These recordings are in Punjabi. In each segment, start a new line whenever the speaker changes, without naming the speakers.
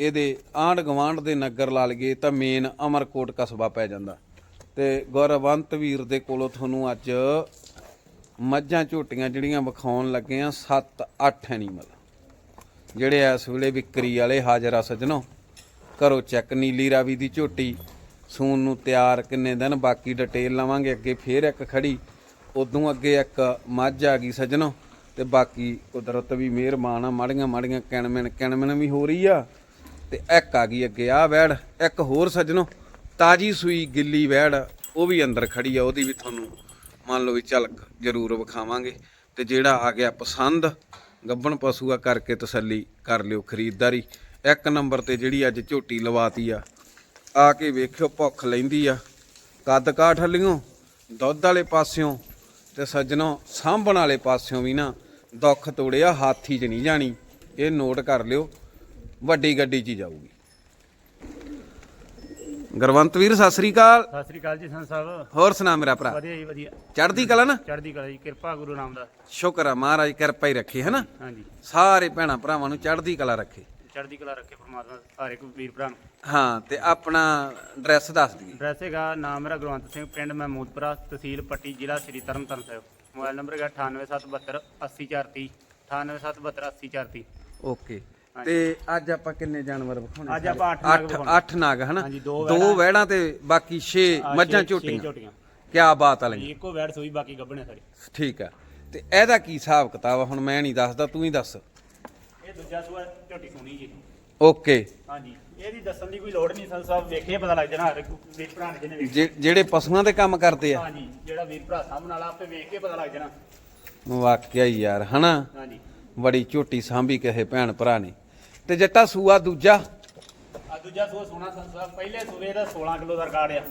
ਇਹਦੇ ਆਂਢ ਗਵਾਂਢ ਦੇ ਨਗਰ ਲਾ ਲਈਏ ਤਾਂ ਮੇਨ ਅਮਰਕੋਟ ਕਸਬਾ ਪੈ ਜਾਂਦਾ। ਤੇ ਗੌਰਵੰਤ ਵੀਰ ਦੇ ਕੋਲੋਂ ਤੁਹਾਨੂੰ ਅੱਜ ਮੱਝਾਂ ਝੋਟੀਆਂ ਜਿਹੜੀਆਂ ਵਿਖਾਉਣ ਲੱਗੇ ਆ 7-8 ਐਨੀਮਲ ਜਿਹੜੇ ਇਸ ਵੇਲੇ ਵਿਕਰੀ ਵਾਲੇ ਹਾਜ਼ਰ ਆ ਸੱਜਣੋ ਕਰੋ ਚੈੱਕ ਨੀਲੀ ਰਾਵੀ ਦੀ ਝੋਟੀ ਸੂਨ ਨੂੰ ਤਿਆਰ ਕਿੰਨੇ ਦਿਨ ਬਾਕੀ ਡਿਟੇਲ ਲਵਾਂਗੇ, ਅੱਗੇ ਫੇਰ ਇੱਕ ਖੜੀ, ਉਦੋਂ ਅੱਗੇ ਇੱਕ ਮੱਝ ਆ ਗਈ ਸੱਜਣੋ, ਤੇ ਬਾਕੀ ਕੁਦਰਤ ਵੀ ਮਿਹਰਬਾਨ ਆ ਮਾੜੀਆਂ ਮਾੜੀਆਂ ਕਿਣਮਣ ਕਿਣਮਣ ਵੀ ਹੋ ਰਹੀ ਆ। ਤੇ ਇੱਕ ਆ ਗਈ ਅੱਗੇ ਆ ਵੈੜ, ਇੱਕ ਹੋਰ ਸੱਜਣੋ, ਤਾਜੀ ਸੂਈ ਗਿੱਲੀ ਵੈੜ, ਉਹ ਵੀ ਅੰਦਰ ਖੜੀ ਆ, ਉਹਦੀ ਵੀ ਤੁਹਾਨੂੰ ਮੰਨ ਲਓ ਵੀ ਝਲਕ ਜ਼ਰੂਰ ਵਿਖਾਵਾਂਗੇ। ਤੇ ਜਿਹੜਾ ਆ ਗਿਆ ਪਸੰਦ ਗੱਬਣ ਪਸ਼ੂ ਆ, ਕਰਕੇ ਤਸੱਲੀ ਕਰ ਲਿਓ ਖਰੀਦਦਾਰੀ। ਇੱਕ ਨੰਬਰ ਤੇ ਜਿਹੜੀ ਅੱਜ ਝੋਟੀ ਲਵਾਤੀ ਆ ਆ ਕੇ ਵੇਖਿਓ, ਭੁੱਖ ਲੈਂਦੀ ਆ। ਕੱਦ ਕਾਠ ਹਲਿਓ ਦੁੱਧ ਵਾਲੇ ਪਾਸਿਓਂ, ਤੇ ਸੱਜਣੋ, ਸਾਂਭਣ ਵਾਲੇ ਪਾਸਿਓਂ ਵੀ ਨਾ ਦੁੱਖ ਤੋੜਿਆ, ਹਾਥੀ 'ਚ ਨਹੀਂ ਜਾਣੀ। ਇਹ ਨੋਟ ਕਰ ਲਿਓ ਵੱਡੀ ਗੱਡੀ 'ਚ ਹੀ ਜਾਊਗੀ। ਗੁਰਵੰਤ ਵੀਰ ਸਤਿ ਸ੍ਰੀ ਅਕਾਲ।
ਸਤਿ ਸ੍ਰੀ ਅਕਾਲ ਜੀ ਸੰਤ ਸਾਹਿਬ।
ਹੋਰ ਸੁਣਾ ਮੇਰਾ ਭਰਾ।
ਵਧੀਆ ਜੀ ਵਧੀਆ।
ਚੜ੍ਹਦੀ ਕਲਾ ਨਾ?
ਚੜ੍ਹਦੀ ਕਲਾ ਜੀ ਕਿਰਪਾ ਗੁਰੂ ਰਾਮਦਾਸ
ਸ਼ੁਕਰ ਆ ਮਹਾਰਾਜ ਕਿਰਪਾ ਹੀ ਰੱਖੇ ਹਨਾ?
ਹਾਂਜੀ।
ਸਾਰੇ ਭੈਣਾਂ ਭਰਾਵਾਂ ਨੂੰ ਚੜ੍ਹਦੀ ਕਲਾ ਰੱਖੇ।
ਚੜ੍ਹਦੀ ਕਲਾ ਰੱਖੇ ਪ੍ਰਮਾਤਮਾ ਹਰ ਇੱਕ ਵੀਰ ਭਰਾ ਨੂੰ।
ਹਾਂ ਤੇ ਆਪਣਾ ਐਡਰੈਸ ਦੱਸ ਦਈਏ।
ਐਡਰੈਸ ਹੈਗਾ ਨਾਮ ਮੇਰਾ ਗੁਰਵੰਤ ਸਿੰਘ ਪਿੰਡ ਮਹਿਮੂਦਪੁਰਾ ਤਹਿਸੀਲ ਪੱਟੀ ਜ਼ਿਲ੍ਹਾ ਸ੍ਰੀ ਤਰਨਤਾਰਨ ਸਾਹਿਬ। ਮੋਬਾਈਲ ਨੰਬਰ ਹੈਗਾ 98772 80430 98772 80430
ਓਕੇ। ਤੇ ਅੱਜ ਆਪਾਂ ਕਿੰਨੇ ਜਾਨਵਰ ਵਿਖਾਉਣੇ?
ਅੱਜ ਆਪਾਂ ਅੱਠ ਨਾਗ
ਅੱਠ
ਵਿਖਾਉਣੇ।
ਅੱਠ ਨਾਗ ਹਨਾ?
ਦੋ ਵਹਿੜਾਂ।
ਵਹਿੜਾਂ ਤੇ ਬਾਕੀ 6
ਆਹ
ਮੱਝਾਂ ਝੋਟੀਆਂ। ਕੀ ਬਾਤ ਆ ਲਈ
ਇੱਕੋ ਵੈੜ ਸੂਈ ਬਾਕੀ ਗੱਭਣੇ ਸਾਰੀ।
ਠੀਕ ਆ। ਤੇ ਇਹਦਾ ਕੀ ਹਿਸਾਬ ਕਿਤਾਬ ਹੁਣ ਮੈਂ ਨਹੀਂ ਦੱਸਦਾ ਤੂੰ ਹੀ ਦੱਸ।
ਇਹ ਦੂਜਾ ਸੂਆ ਝੋਟੀ ਸੁਣੀ ਜੀ।
ਓਕੇ।
ਹਾਂਜੀ। ਇਹਦੀ ਦੱਸਣ ਦੀ ਕੋਈ ਲੋੜ ਨਹੀਂ ਸੰਤ ਸਾਹਿਬ ਵੇਖੇ ਪਤਾ ਲੱਗ ਜਾਣਾ ਹਰ ਵੀਰ ਭਰਾ ਨੇ ਜਿਹਨੇ ਵੇਖੀ
ਜੇ- ਜਿਹੜੇ ਪਸ਼ੂਆਂ ਦੇ ਕੰਮ ਕਰਦੇ ਆ।
ਹਾਂਜੀ ਜਿਹੜਾ ਵੀਰ ਭਰਾ ਸਾਹਮਣੇ ਵਾਲਾ ਆਪੇ ਵੇਖ ਕੇ ਪਤਾ ਲੱਗ ਜਾਣਾ।
ਵਾਕਿਆ ਯਾਰ ਹਨਾ? ਬੜੀ ਝੋਟੀ ਸਾਂਭੀ ਕਿਸੇ ਭੈਣ ਭਰਾ ਨੇ। ਤੇ ਜੱਟਾ ਸੂਆ ਦੂਜਾ।
ਆ ਦੂਜਾ ਸੂਆ ਸੋਨਾ ਸਾਹਿਬ ਪਹਿਲੇ ਸੂਏ ਦਾ 16 ਕਿਲੋ ਦਾ ਰਿਕਾਰਡ ਆ।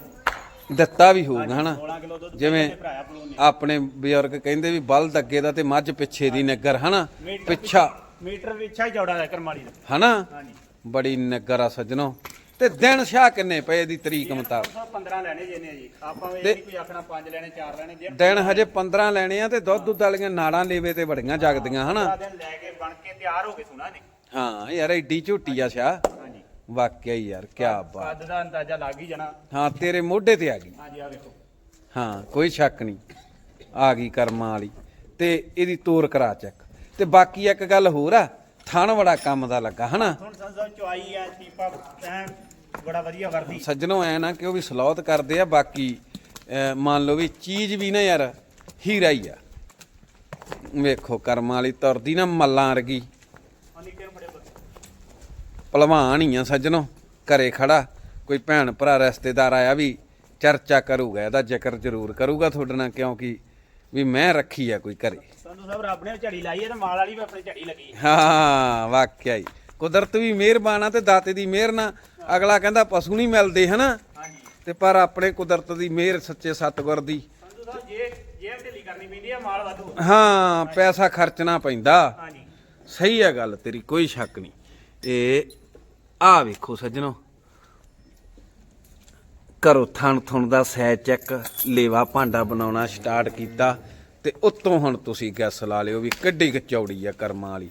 ਦਿੱਤਾ ਵੀ ਹੋਊਗਾ ਹਨਾ?
16 ਕਿਲੋ ਦੁੱਧ
ਜਿਵੇਂ
ਭਰਾਇਆ ਪਲੂਨ
ਆਪਣੇ ਬਜ਼ੁਰਗ ਕਹਿੰਦੇ ਵੀ ਬਲਦ ਅੱਗੇ ਦਾ ਤੇ ਮੱਝ ਪਿੱਛੇ ਦੀ ਨਗਰ ਹਨਾ?
ਮੀਟਰ
ਪਿੱਛਾ।
ਮੀਟਰ ਪਿੱਛਾ ਹੀ ਚੌੜਾ ਹੈ ਕਰਮਾਲੀ ਦਾ।
ਹਨਾ?
ਹਾਂਜੀ।
ਬੜੀ ਨਗਰ ਆ ਸੱਜਣੋ। ਤੇ ਦਿਨ ਸ਼ਾਹ ਕਿੰਨੇ ਪਏ ਦੀ ਤਰੀਕ ਮੁਤਾਬਕ?
ਸਭ 15 ਲੈਣੇ ਜੇ ਨੇ ਜੀ। ਆਪਾਂ ਨਹੀਂ ਕੋਈ ਆਖਣਾ 5 ਲੈਣੇ 4 ਲੈਣੇ ਜੇ
ਦਿਨ ਹਜੇ 15 ਲੈਣੇ ਆ ਤੇ ਦੁੱਧ ਦੁੱਧ ਵਾਲੀਆਂ ਨਾੜਾਂ ਲੇਵੇ ਤੇ ਬੜੀਆਂ ਜਗਦੀਆਂ ਹਨਾ?
15 ਦਿਨ ਲੈ ਕੇ ਬਣ ਕੇ ਤਿਆਰ ਹੋ ਕੇ ਸੁਣਾ ਨੇ।
ਹਾਂ ਯਾਰ ਐਡੀ ਝੋਟੀ ਆ ਸ਼ਾਹ। ਵਾਕਿਆ ਹੀ ਯਾਰ ਕੀ ਬਾਤ।
ਕੱਦ ਦਾ ਅੰਦਾਜ਼ਾ ਲੱਗ ਹੀ ਜਾਣਾ।
ਹਾਂ ਤੇਰੇ ਮੋਢੇ ਤੇ ਆ ਗਈ।
ਹਾਂਜੀ ਆ ਵੇਖੋ।
ਹਾਂ ਕੋਈ ਸ਼ੱਕ ਨਹੀਂ। ਆ ਗਈ ਕਰਮਾਂ ਵਾਲੀ। ਤੇ ਇਹਦੀ ਤੋਰ ਕਰਾ ਚੱਕ। ਤੇ ਬਾਕੀ ਇੱਕ ਗੱਲ ਹੋਰ ਆ ਥਣ ਬੜਾ ਕੰਮ ਦਾ ਲੱਗਾ ਹਨਾ?
ਹੁਣ ਸੰਸਾ ਚੁਆਈ ਆ ਟੀਪਾ ਐ ਬੜਾ ਵਧੀਆ ਵਰਦੀ।
ਸੱਜਣੋ ਐ ਨਾ ਕਿ ਉਹ ਵੀ ਸਲੌਤ ਕਰਦੇ ਆ ਬਾਕੀ ਮੰਨ ਲਓ ਵੀ ਚੀਜ਼ ਵੀ ਨਾ ਯਾਰ ਹੀਰਾ ਹੀ ਆ। ਵੇਖੋ ਕਰਮਾਂ ਵਾਲੀ ਤੁਰਦੀ ਨਾ ਮੱਲਾਂ ਵਰਗੀ। ਭਲਵਾਨ ਹੀ ਆ ਸੱਜਣੋ ਘਰੇ ਖੜਾ। ਕੋਈ ਭੈਣ ਭਰਾ ਰਿਸ਼ਤੇਦਾਰ ਆਇਆ ਵੀ ਚਰਚਾ ਕਰੂਗਾ ਇਹਦਾ ਜ਼ਿਕਰ ਜ਼ਰੂਰ ਕਰੂਗਾ ਤੁਹਾਡੇ ਨਾਲ ਕਿਉਂਕਿ ਵੀ ਮੈਂ ਰੱਖੀ ਆ ਕੋਈ ਘਰੇ।
ਸੰਧੂ ਸਾਹਿਬ ਰੱਬ ਨੇ ਝੜੀ ਲਾਈ ਹੈ ਤੇ ਮਾਲ ਵਾਲੀ ਵੀ ਆਪਣੀ ਝੜੀ ਲੱਗੀ ਹੈ।
ਹਾਂ ਵਾਕਿਆ ਹੀ। ਕੁਦਰਤ ਵੀ ਮਿਹਰਬਾਨ ਆ ਤੇ ਦਾਤੇ ਦੀ ਮਿਹਰ ਨਾਲ ਅਗਲਾ ਕਹਿੰਦਾ ਪਸ਼ੂ ਨਹੀਂ ਮਿਲਦੇ ਹਨਾ? ਤੇ ਪਰ ਆਪਣੇ ਕੁਦਰਤ ਦੀ ਮਿਹਰ ਸੱਚੇ ਸਤਗੁਰ ਦੀ।
ਹੈ
ਪੈਸਾ ਖਰਚਣਾ ਪੈਂਦਾ। ਸਹੀ ਹੈ ਗੱਲ ਤੇਰੀ ਕੋਈ ਸ਼ੱਕ ਨਹੀਂ। ਇਹ ਆ ਵੇਖੋ ਸੱਜਣੋ। ਕਰੋ ਥਣ ਥਣ ਦਾ ਸੈ ਚੈੱਕ ਲੇਵਾ ਭਾਂਡਾ ਬਣਾਉਣਾ ਸਟਾਰਟ ਕੀਤਾ। ਤੇ ਉੱਤੋਂ ਹੁਣ ਤੁਸੀਂ ਗੈਸ ਲਾ ਲਿਓ ਵੀ ਕਿੱਡੀ ਕੁ ਚੌੜੀ ਆ ਕਰਮਾਂ ਵਾਲੀ।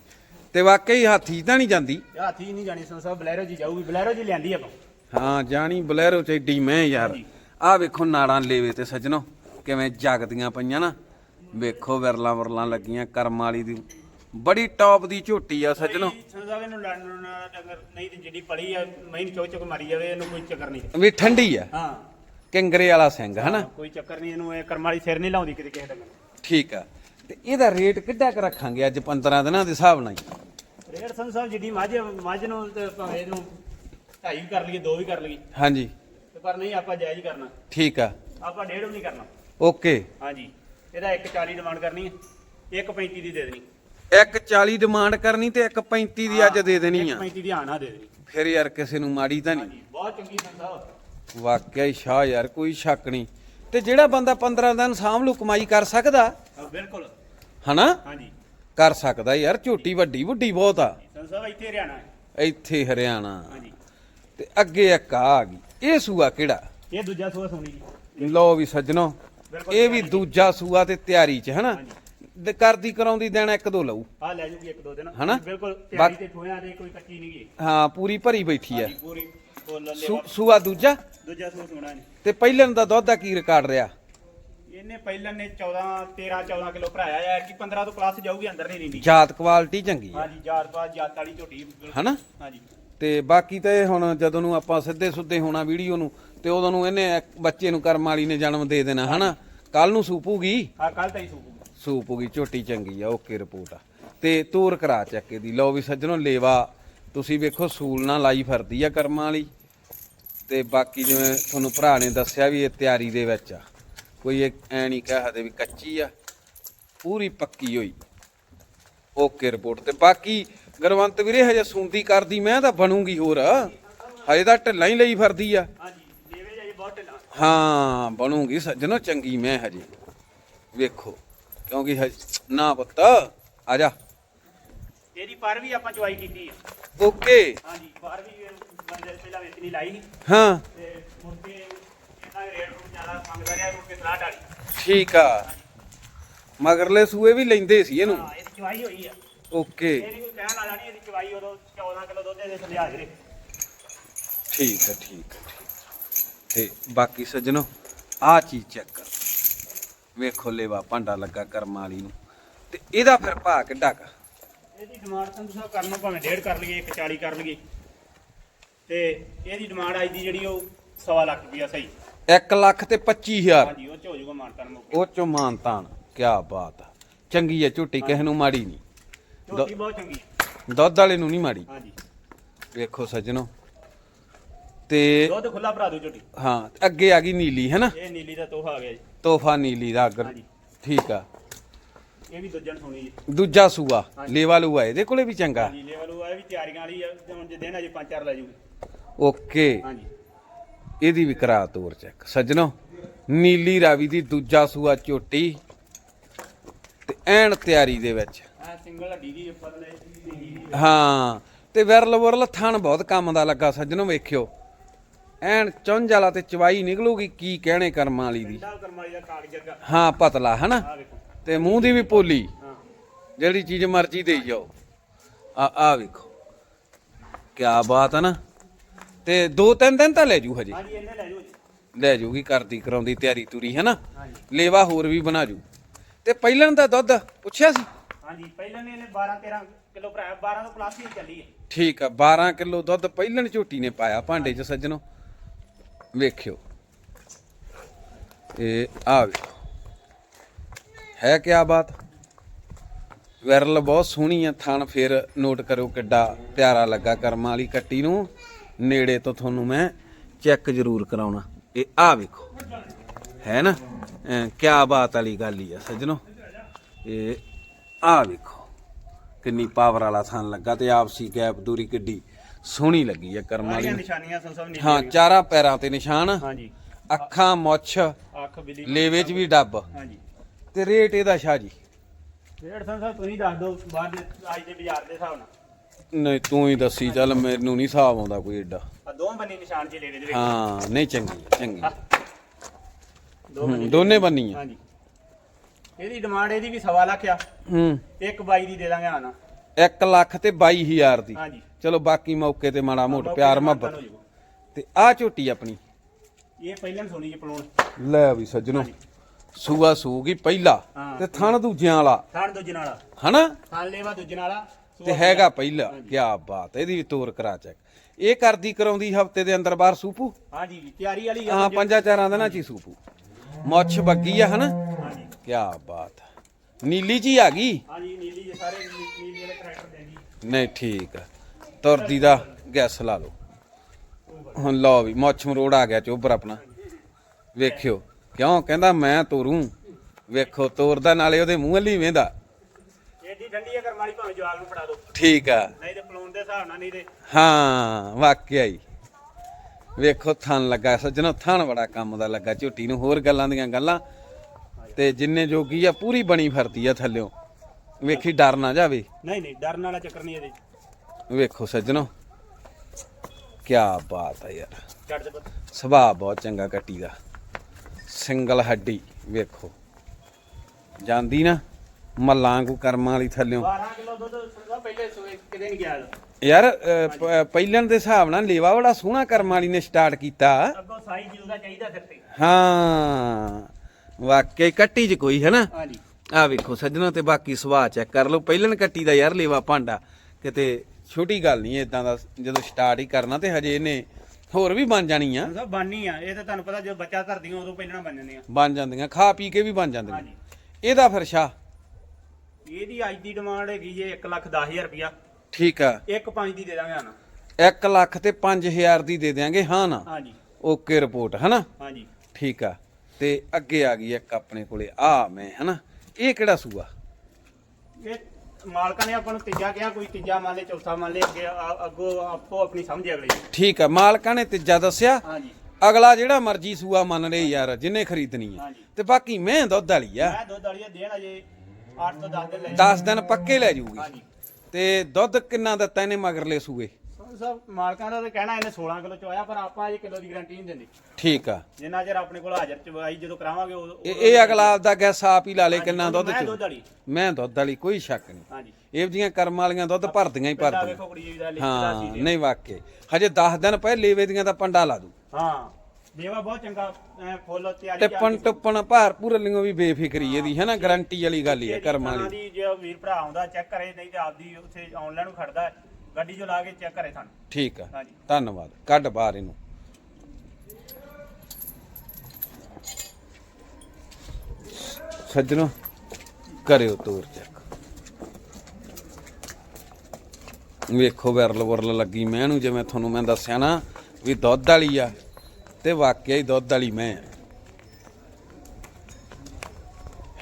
ਤੇ ਵਾਕਈ ਹਾਥੀ ਤਾਂ ਨਹੀਂ ਜਾਂਦੀ।
ਹਾਥੀ ਨਹੀਂ ਜਾਣੀ ਸਾਹਿਬ ਬਲੈਰੋ ਜੀ ਜਾਊਗੀ ਬਲੈਰੋ ਜੀ ਲਿਆਂਦੀ ਆਪਾਂ।
ਹਾਂ ਜਾਣੀ ਬਲੈਰੋ ਚ ਏਡੀ ਮੈਂ ਯਾਰ। ਆ ਵੇਖੋ ਨਾੜਾਂ ਲੇਵੇ ਤੇ ਸੱਜਣੋ ਕਿਵੇਂ ਜਗਦੀਆਂ ਪਈਆਂ ਨਾ। ਵੇਖੋ ਵਿਰਲਾਂ ਵਰਲਾਂ ਲੱਗੀਆਂ ਕਰਮਾਂ ਵਾਲੀ ਦੀ। ਬੜੀ ਟੌਪ ਦੀ ਝੋਟੀ ਆ ਸੱਜਣੋ।
ਸੰਧੂ ਸਾਹਿਬ ਇਹਨੂੰ ਲੜਨ ਨੂੰ ਨਾ ਡੰਗਰ ਨਹੀਂ ਤੇ ਜਿਹੜੀ ਪੜੀ ਆ ਮੈਨੂੰ ਚੋਕ ਚੋਕ ਮਾਰੀ ਜਾਵੇ ਇਹਨੂੰ ਕੋਈ ਚੱਕਰ ਨਹੀਂ।
ਵੀ ਠੰਡੀ ਆ।
ਹਾਂ।
ਕਿੰਗਰੇ ਵਾਲਾ ਸਿੰਘ ਹਨਾ?
ਕੋਈ ਚੱਕਰ ਨਹੀਂ ਇਹਨੂੰ ਇਹ ਕਰਮ ਵਾਲੀ ਸਿਰ ਨਹੀਂ ਲਾਉਂਦੀ ਕਿਤੇ ਕਿਸੇ ਡੰਗਰ।
ਠੀਕ ਆ। ਤੇ ਇਹਦਾ ਰੇਟ ਕਿੱਡਾ ਕੁ ਰੱਖਾਂਗੇ ਅੱਜ 15 ਦਿਨਾਂ ਦੇ ਹਿਸਾਬ ਨਾਲ ਹੀ?
ਰੇਡ ਸੰਧੂ ਸਾਹਿਬ ਜਿੱਡੀ ਮੱਝ ਮੱਝ ਨੂੰ ਤੇ ਭਾਵੇਂ ਇਹਨੂੰ ਢਾਈ ਵੀ ਕਰ ਲਈਏ ਦੋ ਵੀ ਕਰ ਲਈਏ।
ਹਾਂਜੀ।
ਤੇ ਪਰ ਨਹੀਂ ਆਪਾਂ ਜਾਇਜ਼ ਕਰਨਾ।
ਠੀਕ ਆ।
ਆਪਾਂ ਡੇਢ ਵੀ ਨਹੀਂ ਕਰਨਾ।
ਓਕੇ।
ਹਾਂਜੀ। ਇਹਦਾ 140 ਡਿਮਾਂਡ ਕਰਨੀ ਹੈ 135 ਦੀ ਦੇ ਦੇਣੀ।
ਇੱਕ 40 ਡਿਮਾਂਡ ਕਰਨੀ ਤੇ ਇੱਕ 35 ਦੀ ਅੱਜ ਦੇ ਦੇਣੀ ਆ।
35 ਦੀ ਆਣਾ ਦੇ ਦੇਣੀ।
ਫਿਰ ਯਾਰ ਕਿਸੇ ਨੂੰ ਮਾੜੀ ਤਾਂ ਨਹੀਂ।
ਹਾਂਜੀ ਬਹੁਤ ਚੰਗੀ ਸੰਸਾ
ਵਾਕਿਆ ਹੀ ਸ਼ਾਹ ਯਾਰ ਕੋਈ ਸ਼ੱਕ ਨਹੀਂ। ਤੇ ਜਿਹੜਾ ਬੰਦਾ 15 ਦਿਨ ਸਾਂਭ ਲੂ ਕਮਾਈ ਕਰ ਸਕਦਾ?
ਬਿਲਕੁਲ।
ਹਨਾ?
ਹਾਂਜੀ।
ਕਰ ਸਕਦਾ ਯਾਰ ਝੋਟੀ ਵੱਡੀ ਵੱਡੀ ਬਹੁਤ ਆ।
ਇੱਥੇ ਹਰਿਆਣਾ ਹੈ।
ਇੱਥੇ ਹਰਿਆਣਾ।
ਹਾਂਜੀ।
ਤੇ ਅੱਗੇ ਇੱਕ ਆ ਆ ਗਈ। ਇਹ ਸੂਆ ਕਿਹੜਾ?
ਇਹ ਦੂਜਾ ਸੂਆ ਸੋਣੀ ਜੀ।
ਲਓ ਵੀ ਸੱਜਣੋ
ਬਿਲਕੁਲ
ਇਹ ਵੀ ਦੂਜਾ ਸੂਆ ਤੇ ਤਿਆਰੀ ਚ ਹਨਾ? ਤੇ ਕਰਦੀ ਕਰਾਉਂਦੀ ਦੇਣਾ ਇੱਕ ਦੋ ਲਊ।
ਆ ਲੈ ਜੂਗੀ ਇੱਕ ਦੋ ਦਿਨ।
ਹਨਾ?
ਬਿਲਕੁਲ
ਬਾਕ-
ਤਿਆਰੀ ਤੇ ਠੋਇਆ ਦੇ ਕੋਈ ਕੱਚੀ ਨਹੀਂ ਗਈ
ਹਾਂ ਪੂਰੀ ਭਰੀ ਬੈਠੀ ਆ।
ਹਾਂਜੀ ਪੂਰੀ। ਫੁੱਲ ਲੈ
ਸੂ- ਸੂਆ ਦੂਜਾ?
ਦੂਜਾ ਸੂਆ ਸੋਣਾ ਨਹੀਂ
ਤੇ ਪਹਿਲਣ ਦਾ ਦੁੱਧ ਦਾ ਕੀ ਰਿਕਾਰਡ ਰਿਹਾ?
ਇਹਨੇ ਪਹਿਲਾਂ ਨੇ 14 13 14 ਕਿਲੋ ਭਰਾਇਆ ਹੈ ਕਿ 15 ਤੋਂ ਪਲੱਸ ਜਾਊਗੀ ਅੰਦਰ ਨਹੀਂ ਰਹਿੰਦੀ
ਜਾਤ ਕੁਆਲਿਟੀ ਚੰਗੀ ਆ।
ਹਾਂਜੀ ਜਾਤ ਪਾਤ ਜਾਤ ਵਾਲੀ ਝੋਟੀ ਬਿਲਕੁਲ।
ਹਨਾ?
ਹਾਂਜੀ।
ਤੇ ਬਾਕੀ ਤੇ ਹੁਣ ਜਦੋਂ ਨੂੰ ਆਪਾਂ ਸਿੱਧੇ ਸੁੱਧੇ ਹੋਣਾ ਵੀਡੀਓ ਨੂੰ ਤੇ ਉਦੋਂ ਨੂੰ ਇਹਨੇ ਇੱਕ ਬੱਚੇ ਨੂੰ ਕਰਮ ਵਾਲੀ ਨੇ ਜਨਮ ਦੇ ਦੇਣਾ ਹਨਾ? ਕੱਲ ਨੂੰ ਸੂਪੂਗੀ?
ਆ ਕੱਲ ਤਾਈ ਸੂਪੂਗਾ।
ਸੂਪੂਗੀ ਝੋਟੀ ਚੰਗੀ ਆ ਓਕੇ ਰਿਪੋਰਟ ਆ। ਤੇ ਤੂਰ ਕਰਾ ਚੱਕੇ ਦੀ ਲਓ ਵੀ ਸੱਜਣੋ ਲੇਵਾ ਤੁਸੀਂ ਵੇਖੋ ਸੂਲ ਨਾਲ ਲਾਈ ਫਿਰਦੀ ਆ ਕਰਮਾਂ ਵਾਲੀ। ਤੇ ਬਾਕੀ ਜਿਵੇਂ ਤੁਹਾਨੂੰ ਭਰਾ ਨੇ ਦੱਸਿਆ ਵੀ ਇਹ ਤਿਆਰੀ ਦੇ ਵਿੱਚ ਆ। ਕੋਈ ਇਹ ਐ ਨਹੀਂ ਕਹਦੇ ਵੀ ਕੱਚੀ ਆ ਪੂਰੀ ਪੱਕੀ ਹੋਈ। ਓਕੇ ਰਿਪੋਰਟ ਤੇ ਬਾਕੀ ਗੁਰਵੰਤ ਵੀਰੇ ਹਜੇ ਸੁੰਦੀ ਕਰਦੀ ਮੈਂ ਤਾਂ ਬਣੂਗੀ ਹੋਰ। ਹਜੇ ਤਾਂ ਢਿੱਲਾਂ ਹੀ ਲਈ ਫਿਰਦੀ ਆ। ਹਾਂ ਬਣੂਗੀ ਸੱਜਣੋ ਚੰਗੀ ਮੈਂ ਹਜੇ। ਵੇਖੋ ਕਿਉਂਕਿ ਹਜੇ ਨਾ ਪੁੱਤ ਆ ਜਾ।
ਇਹਦੀ ਪਰ ਵੀ ਆਪਾਂ ਚੁਆਈ ਕੀਤੀ ਹੈ
ਓਕੇ।
ਹਾਂਜੀ ਪਰ ਵੀ ਬੰਦੇ ਪਹਿਲਾਂ ਵੇਚਣੀ ਲਾਈ।
ਹਾਂ।
ਤੇ ਮੁੜ ਕੇ ਇਹਨਾਂ ਦੇ ਰੇਟ
ਠੀਕ ਆ। ਮਗਰਲੇ ਸੂਏ ਵੀ ਲੈਂਦੇ ਸੀ ਇਹਨੂੰ।
ਹਾਂ ਇਹਦੀ ਚੁਆਈ ਹੋਈ ਆ।
ਓਕੇ।
ਇਹਦੀ ਕੋਈ ਕਹਿਣ ਵਾਲਾ ਨਹੀਂ ਇਹਦੀ ਚੁਆਈ ਉਦੋਂ 14 ਕਿਲੋ ਦੁੱਧ ਦੇ ਥੱਲੇ ਹਾਜ਼ਰੇ
ਠੀਕ ਆ ਠੀਕ ਆ ਤੇ ਬਾਕੀ ਸੱਜਣੋ ਆ ਚੀਜ਼ ਚੈੱਕ ਕਰ। ਵੇਖੋ ਲੇਵਾ ਭਾਂਡਾ ਲੱਗਾ ਕਰਮਾਂ ਵਾਲੀ ਨੂੰ। ਤੇ ਇਹਦਾ ਫਿਰ ਭਾ ਕਿੱਡਾ ਕਾ?
ਇਹਦੀ ਡਿਮਾਂਡ ਸੰਧੂ ਸਾਹਿਬ ਕਰਨ ਨੂੰ ਭਾਵੇਂ ਡੇਢ ਕਰ ਲਈਏ 140 ਕਰ ਲਈਏ। ਤੇ ਇਹਦੀ ਡਿਮਾਂਡ ਅੱਜ ਦੀ ਜਿਹੜੀ ਉਹ ਸਵਾ ਲੱਖ ਰੁਪਇਆ ਸਹੀ।
1 ਲੱਖ ਤੇ 25000
ਹਾਂਜੀ ਉਹ ਚ ਹੋ ਜਾਊਗਾ ਮਾਨਤਾਨ ਮੁੱਕ
ਉਹ ਚੋਂ ਮਾਨਤਾਨ ਕੀ ਬਾਤ ਆ। ਚੰਗੀ ਆ ਝੁੱਟੀ ਕਿਸੇ ਨੂੰ ਮਾੜੀ ਨਹੀਂ।
ਝੋਟੀ ਬਹੁਤ ਚੰਗੀ ਹੈ।
ਦੁੱਧ ਵਾਲੇ ਨੂੰ ਨਹੀਂ ਮਾੜੀ।
ਹਾਂਜੀ।
ਵੇਖੋ ਸੱਜਣੋ। ਤੇ
ਦੁੱਧ ਖੁੱਲਾ ਭਰਾ ਦਿਓ ਝੋਟੀ
ਹਾਂ ਅੱਗੇ ਆ ਗਈ ਨੀਲੀ ਹੈ ਨਾ?
ਇਹ ਨੀਲੀ ਦਾ ਤੋਹਫਾ ਆ ਗਿਆ ਜੀ।
ਤੋਹਫਾ ਨੀਲੀ ਦਾ ਅਗਰ।
ਹਾਂਜੀ।
ਠੀਕ ਆ।
ਇਹ ਵੀ ਦੁੱਜਣ ਸੋਣੀ ਜੀ।
ਦੂਜਾ ਸੂਆ। ਲੇਵਾ ਲੂਆ ਇਹਦੇ ਕੋਲੇ ਵੀ ਚੰਗਾ।
ਹਾਂਜੀ ਲੈਵਲ ਉਹ ਆ ਇਹ ਵੀ ਤਿਆਰੀਆਂ ਵਾਲੀ ਆ। ਤੇ ਹੁਣ ਜੇ ਪੰਜ ਚਾਰ ਲੈ ਜੂਗੀ।
ਓਕੇ।
ਹਾਂਜੀ।
ਇਹਦੀ ਵੀ ਕਰਾ ਤੋਰ ਚੈੱਕ। ਸੱਜਣੋ ਨੀਲੀ ਰਾਵੀ ਦੀ ਦੂਜਾ ਸੂਆ ਝੋਟੀ ਤੇ ਐਨ ਤਿਆਰੀ ਦੇ ਵਿੱਚ। ਹਾਂ ਤੇ ਵਿਰਲ ਵਰਲ ਥਣ ਬਹੁਤ ਕੰਮ ਦਾ ਲੱਗਾ ਸੱਜਣੋ ਵੇਖਿਓ। ਐਨ ਚੁੰਝ ਵਾਲਾ ਤੇ ਚਵਾਈ ਨਿਕਲੂਗੀ ਕੀ ਕਹਿਣੇ ਕਰਮਾਂ ਵਾਲੀ ਦੀ। ਹਾਂ ਪਤਲਾ ਹਨਾ? ਤੇ ਮੂੰਹ ਦੀ ਵੀ ਪੋਲੀ। ਜਿਹੜੀ ਚੀਜ਼ ਮਰਜ਼ੀ ਦੇਈ ਜਾਓ। ਆ ਆ ਵੇਖੋ। ਕੀ ਬਾਤ ਹੈ ਨਾ। ਤੇ ਦੋ ਤਿੰਨ ਦਿਨ ਤਾਂ ਲੈ ਜੂ ਹਜੇ।
ਹਾਂਜੀ ਇਹਨੇ ਲੈ ਜੂ ਜੀ
ਲੈ ਜੂਗੀ ਕਰਦੀ ਕਰਾਉਂਦੀ ਤਿਆਰੀ ਤੁਰੀ ਹੈ ਨਾ
ਹਾਂਜੀ।
ਲੇਵਾ ਹੋਰ ਵੀ ਬਣਾ ਜੂ। ਤੇ ਪਹਿਲਣ ਦਾ ਦੁੱਧ ਪੁੱਛਿਆ ਸੀ?
ਹਾਂਜੀ ਪਹਿਲਾਂ ਨੇ ਇਹਨੇ 12 13 ਕਿਲੋ ਭਰਾਇਆ 12 ਤੋਂ ਪਲੱਸ ਹੀ ਚੱਲੀ ਹੈ।
ਠੀਕ ਆ 12 ਕਿਲੋ ਦੁੱਧ ਪਹਿਲਣ ਝੋਟੀ ਨੇ ਪਾਇਆ ਭਾਂਡੇ 'ਚ ਸੱਜਣੋ। ਵੇਖਿਓ। ਤੇ ਆ ਵੇਖੋ। ਹੈ ਕਿਆ ਬਾਤ? ਵਿਰਲ ਬਹੁਤ ਸੋਹਣੀ ਆ ਥਣ ਫਿਰ ਨੋਟ ਕਰੋ ਕਿੱਡਾ ਪਿਆਰਾ ਲੱਗਾ ਕਰਮਾਂ ਵਾਲੀ ਕੱਟੀ ਨੂੰ। ਨੇੜੇ ਤੋਂ ਤੁਹਾਨੂੰ ਮੈਂ ਚੈੱਕ ਜ਼ਰੂਰ ਕਰਾਉਣਾ। ਇਹ ਆ ਵੇਖੋ। ਹੈ ਨਾ? ਕਿਆ ਬਾਤ ਵਾਲੀ ਗੱਲ ਹੀ ਆ ਸੱਜਣੋ। ਇਹ ਆ ਵੇਖੋ। ਕਿੰਨੀ ਪਾਵਰ ਵਾਲਾ ਥਣ ਲੱਗਾ ਤੇ ਆਪਸੀ ਗੈਪ ਦੂਰੀ ਕਿੱਡੀ ਸੋਹਣੀ ਲੱਗੀ ਆ ਕਰਮਾਂ ਵਾਲੀ।
ਨਿਸ਼ਾਨੀਆਂ ਸੰਸਬ ਨਹੀਂ
ਹਾਂ ਚਾਰਾਂ ਪੈਰਾਂ ਤੇ ਨਿਸ਼ਾਨ।
ਹਾਂਜੀ।
ਅੱਖਾਂ ਮੁੱਛ
ਅੱਖ ਬਿਲੀ
ਲੇਵੇ 'ਚ ਵੀ ਡੱਬ।
ਹਾਂਜੀ।
ਤੇ ਰੇਟ ਇਹਦਾ ਸ਼ਾਹ ਜੀ।
ਰੇਟ ਸੰਸਬ ਤੁਸੀਂ ਦੱਸ ਦਿਓ ਦੇ ਅੱਜ ਦੇ ਬਾਜ਼ਾਰ ਦੇ ਹਿਸਾਬ ਨਾਲ।
ਨਹੀਂ ਤੂੰ ਹੀ ਦੱਸੀ ਚੱਲ ਮੈਨੂੰ ਨਹੀਂ ਹਿਸਾਬ ਆਉਂਦਾ ਕੋਈ ਏਡਾ।
ਆ ਦੋ ਬੰਨੀ ਨਿਸ਼ਾਨ ਚ ਲੈਵੇ ਦੇ ਵਿੱਚ
ਹਾਂ ਨਹੀਂ ਚੰਗੀ ਚੰਗੀ
ਦੋ
ਹੂੰ, ਦੋਨੇ ਬੰਨੀ ਆ
ਹਾਂਜੀ। ਇਹਦੀ ਡਿਮਾਂਡ ਇਹਦੀ ਵੀ ਸਵਾ ਲੱਖ ਆ।
ਹੂੰ।
ਇੱਕ ਬਾਈ ਦੀ ਦੇ ਦਾਂਗੇ ਆਣਾ
1 ਲੱਖ ਤੇ 22000 ਦੀ।
ਹਾਂਜੀ।
ਚਲੋ ਬਾਕੀ ਮੌਕੇ ਤੇ ਮਾੜਾ ਮੋਟ ਪਿਆਰ ਮੁਹੱਬਤ। ਤੇ ਆ ਝੋਟੀ ਆਪਣੀ।
ਇਹ ਪਹਿਲਾਂ ਸੋਣੀ ਜੀ ਪਲੋਣ
ਲੈ ਵੀ ਸੱਜਣੋ ਸੂਆ ਸੂਗੀ ਪਹਿਲਾ
ਹਾਂ।
ਤੇ ਥਣ ਦੂਜਿਆਂ ਵਾਲਾ।
ਥਾਣ ਦੂਜੇ ਨਾਲ
ਹਨਾ?
ਥਾਣ ਲੈਵਾ ਦੂਜੇ ਨਾਲ
ਤੇ ਹੈਗਾ ਪਹਿਲਾ ਕੀ ਬਾਤ ਇਹਦੀ ਵੀ ਤੋਰ ਕਰਾ ਚੈੱਕ ਇਹ ਕਰਦੀ ਕਰਾਉਂਦੀ ਹਫ਼ਤੇ ਦੇ ਅੰਦਰ ਬਾਹਰ ਸੂਪੂ?
ਹਾਂਜੀ ਤਿਆਰੀ ਵਾਲੀ ਆ।
ਹਾਂ ਪੰਜਾਂ ਚਾਰਾਂ ਦਿਨਾਂ ਚ ਹੀ ਸੂਪੂ। ਮੁੱਛ ਬੱਗੀ ਆ ਹਨਾ?
ਹਾਂਜੀ।
ਕੀ ਬਾਤ। ਨੀਲੀ ਜੀ ਆ ਗਈ?
ਹਾਂਜੀ ਨੀਲੀ ਜੇ ਸਾਰੇ ਨੀ- ਨੀਲੀ ਵਾਲੇ ਕਰੈਕਟਰ ਦੇਂਗੀ
ਨਹੀਂ ਠੀਕ ਆ। ਤੁਰਦੀ ਦਾ ਗੈਸ ਲਾ ਲਓ। ਹੁਣ ਲਓ ਵੀ ਮੁੱਛ ਮਰੋੜ ਆ ਗਿਆ ਚੋਬਰ ਆਪਣਾ। ਵੇਖਿਓ। ਕਿਉਂ? ਕਹਿੰਦਾ ਮੈਂ ਤੋਰੂ। ਵੇਖੋ ਤੋਰਦਾ ਨਾਲੇ ਉਹਦੇ ਮੂੰਹ ਹਲੀ ਵੇਂਦਾ
ਇਹਦੀ ਇੰਨੀ ਠੰਡੀ ਹੈ ਕਰਮਾਲੀ ਭਾਵੇਂ ਜਵਾਗ ਨੂੰ ਫੜਾ ਦਿਓ
ਠੀਕ ਆ।
ਨਹੀਂ ਤੇ ਪਲੂਨ ਦੇ ਹਿਸਾਬ ਨਾਲ ਨਹੀਂ ਤੇ
ਹਾਂ ਵਾਕਿਆ ਹੀ। ਵੇਖੋ ਥਣ ਲੱਗਾ ਸੱਜਣੋ ਥਣ ਬੜਾ ਕੰਮ ਦਾ ਲੱਗਾ ਝੋਟੀ ਨੂੰ ਹੋਰ ਗੱਲਾਂ ਦੀਆਂ ਗੱਲਾਂ। ਤੇ ਜਿੰਨੇ ਜੋਗੀ ਆ ਪੂਰੀ ਬਣੀ ਫਿਰਦੀ ਆ ਥੱਲਿਓ। ਵੇਖੀ ਡਰ ਨਾ ਜਾਵੇ।
ਨਹੀਂ ਨਹੀਂ ਡਰਨ ਵਾਲਾ ਚੱਕਰ ਨਹੀਂ ਇਹਦੇ।
ਵੇਖੋ ਸੱਜਣੋ ਕੀ ਬਾਤ ਆ ਯਾਰ।
ਛੱਡ ਦੇ ਪੁੱਤ।
ਸੁਭਾਅ ਬਹੁਤ ਚੰਗਾ ਕੱਟੀ ਦਾ। ਸਿੰਗਲ ਹੱਡੀ ਵੇਖੋ। ਜਾਂਦੀ ਨਾ ਮੱਲਾਂ ਵਾਂਗੂ ਕਰਮਾਂ ਵਾਲੀ ਥੱਲਿਓ।
12 ਕਿਲੋ ਦੁੱਧ ਸੰਗਾ ਪਹਿਲੇ ਸੂਏ ਕਿਤੇ ਨਹੀਂ ਗਿਆ ਇਹਦਾ।
ਯਾਰ ਅਹ, ਪ- ਪਹਿਲਣ ਦੇ ਹਿਸਾਬ ਨਾਲ ਲੇਵਾ ਬੜਾ ਸੋਹਣਾ ਕਰਮਾਂ ਵਾਲੀ ਨੇ ਸਟਾਰਟ ਕੀਤਾ।
ਅੱਗੋਂ ਸਾਈ ਜਿਉ ਦਾ ਚਾਹੀਦਾ ਸਿਰ ਤੇ।
ਹਾਂ ਵਾਕਈ ਕੱਟੀ ਚ ਕੋਈ ਹੈ ਨਾ
ਹਾਂਜੀ।
ਆ ਵੇਖੋ ਸੱਜਣਾ ਤੇ ਬਾਕੀ ਸੁਭਾਅ ਚੈੱਕ ਕਰ ਲਓ। ਪਹਿਲਣ ਕੱਟੀ ਦਾ ਯਾਰ ਲੇਵਾ ਭਾਂਡਾ ਕਿਤੇ ਛੋਟੀ ਗੱਲ ਨਹੀਂ ਇਦਾਂ ਦਾ ਜਦੋਂ ਸਟਾਰਟ ਹੀ ਕਰਨਾ ਤੇ ਹਜੇ ਇਹਨੇ ਹੋਰ ਵੀ ਬਣ ਜਾਣੀ ਆ।
ਸਭ ਆ ਇਹ ਤਾਂ ਤੁਹਾਨੂੰ ਪਤਾ ਜਦੋਂ ਬੱਚਾ ਧਰਦੀਆਂ ਉਦੋਂ ਪਹਿਲਾਂ ਬਣ ਜਾਂਦੇ ਆ
ਬਣ ਜਾਂਦੀਆਂ ਖਾ ਪੀ ਕੇ ਵੀ ਬਣ ਜਾਂਦੀਆਂ। ਇਹਦਾ ਫਿਰ ਸ਼ਾ
ਇਹਦੀ ਅੱਜ ਦੀ ਡਿਮਾਂਡ ਹੈਗੀ ਜੇ 1 ਲੱਖ 10000 ਰੁਪਿਆ
ਠੀਕ ਆ।
ਇੱਕ ਪੰਜ ਦੀ ਦੇ ਦਾਂਗੇ ਹਨਾ
1 ਲੱਖ ਤੇ 5000 ਦੀ ਦੇ ਦਿਆਂਗੇ ਹਾਂ ਨਾ?
ਹਾਂਜੀ।
ਓਕੇ ਰਿਪੋਰਟ ਹਨਾ
ਹਾਂਜੀ।
ਠੀਕ ਆ। ਤੇ ਅੱਗੇ ਆ ਗਈ ਇੱਕ ਆਪਣੇ ਕੋਲੇ। ਆ ਮੈਂ ਹਨਾ ਇਹ ਕਿਹੜਾ ਸੂਆ?
ਇਹ ਮਾਲਕਾਂ ਨੇ ਆਪਾਂ ਨੂੰ ਤੀਜਾ ਕਿਹਾ ਕੋਈ ਤੀਜਾ ਮੰਨ ਲੈ ਚੌਥਾ ਮੰਨ ਲੈ ਅੱਗੇ ਆ- ਅੱਗੋਂ ਆਪੋ ਆਪਣੀ ਸਮਝ ਅਗਲੇ ਦੀ।
ਠੀਕ ਆ ਮਾਲਕਾਂ ਨੇ ਤੀਜਾ ਦੱਸਿਆ।
ਹਾਂਜੀ।
ਅਗਲਾ ਜਿਹੜਾ ਮਰਜ਼ੀ ਸੂਆ ਮੰਨ ਲੈ ਯਾਰ ਜਿੰਨੇ ਖਰੀਦਣੀ ਆ।
ਹਾਂਜੀ।
ਤੇ ਬਾਕੀ ਮੈਂ ਦੁੱਧ ਵਾਲੀ ਆ।
ਮੈਂ ਦੁੱਧ ਵਾਲੀਆ ਦੇਣ ਅਜੇ 8 ਤੋਂ 10 ਦਿਨ ਲੈ
10 ਦਿਨ ਪੱਕੇ ਲੈ ਜੂਗੀ ਤੇ ਦੁੱਧ ਕਿੰਨਾ ਦਿੱਤਾ ਇਹਨੇ ਮਗਰਲੇ ਸੂਏ?
ਸਭ ਮਾਲਕਾਂ ਦਾ ਤਾਂ ਕਹਿਣਾ ਇਹਨੇ 16 ਕਿਲੋ ਚੋਇਆ ਪਰ ਆਪਾਂ ਅਜੇ ਕਿਲੋ ਦੀ ਗਾਰੰਟੀ ਨਹੀਂ ਦਿੰਦੇ।
ਠੀਕ ਆ।
ਜਿੰਨਾ ਚਿਰ ਆਪਣੇ ਕੋਲ ਹਾਜ਼ਰ ਚਵਾਈ ਜਦੋਂ ਕਰਾਵਾਂਗੇ ਉਦੋਂ
ਇਹ ਇਹ ਅਗਲਾ ਆਪਦਾ ਗੈਸ ਆਪ ਹੀ ਲਾ ਲੇ ਕਿੰਨਾ ਦੁੱਧ ਚ। ਮੈਂ ਦੁੱਧ ਵਾਲੀ ਕੋਈ ਸ਼ੱਕ ਨਹੀਂ।
ਹਾਂਜੀ।
ਇਹ ਜੀਆਂ ਕਰਮ ਵਾਲੀਆਂ ਦੁੱਧ ਭਰਦੀਆਂ ਹੀ ਭਰਦੀਆਂ। ਹਾਂ ਨਹੀਂ ਵਾਕੇ। ਹਜੇ 10 ਦਿਨ ਪਹਿਲੇ ਲੇਵੇ ਦੀਆਂ ਤਾਂ ਪੰਡਾ ਲਾ ਦੂ
ਹਾਂ। ਦੇਵਾ ਬਹੁਤ ਚੰਗਾ ਐਂ ਫੁੱਲ ਤਿਆਰੀ
ਟਿੱਪਣ ਟੁੱਪਣ ਭਾਰਪੂਰ ਲਿੰਗੋਂ ਵੀ ਬੇਫਿਕਰੀ ਇਹਦੀ ਹੈ ਨਾ ਗਾਰੰਟੀ ਵਾਲੀ ਗੱਲ ਹੀ ਹੈ ਕਰਮ
ਦੀ ਜੇ ਵੀਰ ਭਰਾ ਆਉਂਦਾ ਚੈੱਕ ਕਰੇ ਨਹੀਂ ਤੇ ਆਪਦੀ ਉੱਥੇ ਆਨਲਾਈਨ ਖੜਦਾ ਹੈ, ਗੱਡੀ 'ਚੋਂ ਲਾ ਕੇ ਚੈੱਕ ਕਰੇ ਸਾਨੂੰ।
ਠੀਕ ਆ
ਹਾਂਜੀ।
ਧੰਨਵਾਦ ਕੱਢ ਬਾਹਰ ਇਹਨੂੰ। ਸੱਜਣੋ ਕਰਿਓ ਤੋਰ ਚੈੱਕ ਵੇਖੋ ਵਿਰਲ ਵਰਲ ਲੱਗੀ ਮੈਂ ਨੂੰ ਜਿਵੇਂ ਤੁਹਾਨੂੰ ਮੈਂ ਦੱਸਿਆ ਨਾ ਵੀ ਦੁੱਧ ਵਾਲੀ ਆ। ਤੇ ਵਾਕਿਆ ਹੀ ਦੁੱਧ ਵਾਲੀ ਮੈਂ